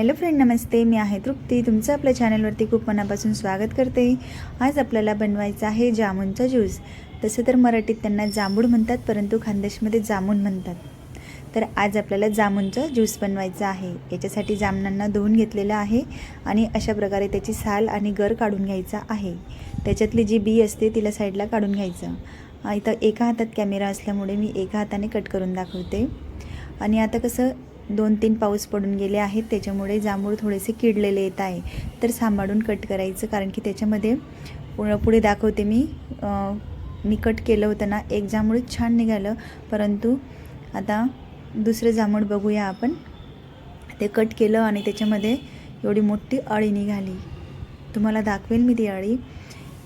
Hello friend नमस्ते. मी आहे तृप्ती. तुमचं आपल्या चॅनलवरती खूप मनापासून स्वागत करते. आज आपल्याला बनवायचं आहे जामुनचा ज्यूस तसं तर मराठीत त्यांना जांभूळ म्हणतात परंतु खानदेशमध्ये जामून म्हणतात. तर आज आपल्याला जामुनचा ज्यूस बनवायचा आहे. याच्यासाठी जामनांना धुवून घेतलेलं आहे आणि अशा प्रकारे त्याची साल आणि गर काढून घ्यायचा आहे. त्याच्यातली जी बी असते तिला साईडला काढून घ्यायचं. इथं एका हातात कॅमेरा असल्यामुळे मी एका हाताने कट करून दाखवते. आणि आता कसं दोन तीन पाऊस पडून गेले आहेत. त्याच्यामुळे जांभूळ थोडेसे किडलेले येत आहे. तर सांभाळून कट करायचं कारण की त्याच्यामध्ये पुढं पुढे दाखवते मी. मी कट केलं होतं ना एक जांभूळ छान निघालं. परंतु आता दुसरं जांभूळ बघूया आपण. ते कट केलं आणि त्याच्यामध्ये एवढी मोठी अळी निघाली. तुम्हाला दाखवेल मी ती अळी.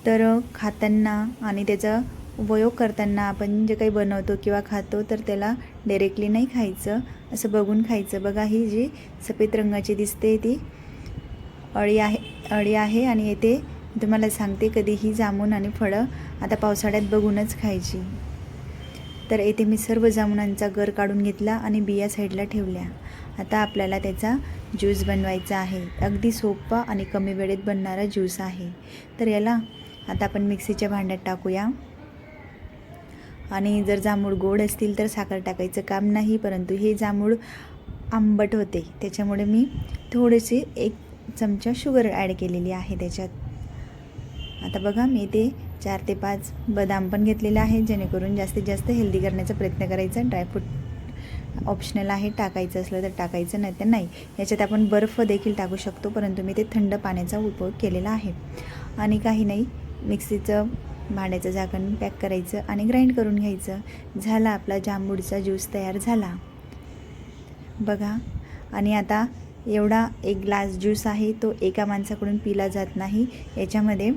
तर खाताना आणि त्याचा उपयोग करताना आपण जे काही बनवतो किंवा खातो तर त्याला डायरेक्टली नाही खायचं. असं बघून खायचं. बघा ही जी सफेद रंगाची दिसते ती अळी आहे अळी आहे आणि येथे तुम्हाला सांगते कधीही जामून आणि फळं आता पावसाळ्यात बघूनच खायची. तर येथे मी सर्व जामुनांचा गर काढून घेतला आणि बिया साईडला ठेवल्या. आता आपल्याला त्याचा ज्यूस बनवायचा आहे. अगदी सोपा आणि कमी वेळेत बनणारा ज्यूस आहे. तर याला आता आपण मिक्सीच्या भांड्यात टाकूया. आणि जर जांभूळ गोड असतील तर साखर टाकायचं काम नाही परंतु हे जांभूळ आंबट होते. त्याच्यामुळे मी थोडेसे एक चमचा शुगर ॲड केलेली आहे त्याच्यात. आता बघा मी ते चार ते पाच बदाम पण घेतलेले आहे जेणेकरून जास्तीत जास्त हेल्दी करण्याचा प्रयत्न करायचा. ड्रायफ्रूट ऑप्शनल आहे टाकायचं असलं तर टाकायचं नाही तर नाही. याच्यात आपण बर्फ देखील टाकू शकतो परंतु मी ते थंड पाण्याचा उपयोग केलेला आहे. आणि काही नाही मिक्सीचं भांड्याचं झाकण पॅक करायचं आणि ग्राइंड करून घ्यायचं. झाला आपला जांभूळचा ज्यूस तयार झाला. बघा आणि आता एवढा एक ग्लास ज्यूस आहे तो एका माणसाकडून पिला जात नाही. याच्यामध्ये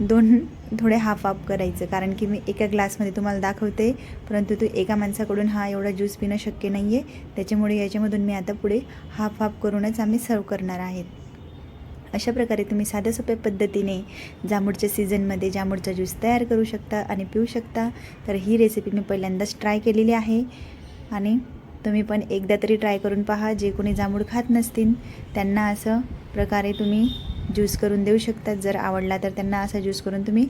दोन थोडे हाफ हाफ करायचं. कारण की मी एका ग्लासमध्ये तुम्हाला दाखवते परंतु तो एका माणसाकडून हा एवढा ज्यूस पिणं शक्य नाही आहे त्याच्यामुळे याच्यामधून मी आता पुढे हाफ हाफ करूनच आम्ही सर्व करणार आहेत. अशा प्रकारे तुम्ही साध्या सोप्या पद्धतीने जांभूळच्या सीझनमध्ये जांभूळचा ज्यूस तयार करू शकता आणि पिऊ शकता. तर ही रेसिपी मी पहिल्यांदाच ट्राय केलेली आहे. आणि तुम्ही पण एकदा तरी ट्राय करून पहा. जे कोणी जांभूळ खात नसतील त्यांना असं प्रकारे तुम्ही ज्यूस करून देऊ शकता. जर आवडला तर त्यांना असा ज्यूस करून तुम्ही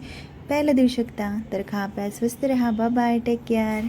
प्यायला देऊ शकता. तर खा प्या स्वस्त रहा. Bye take care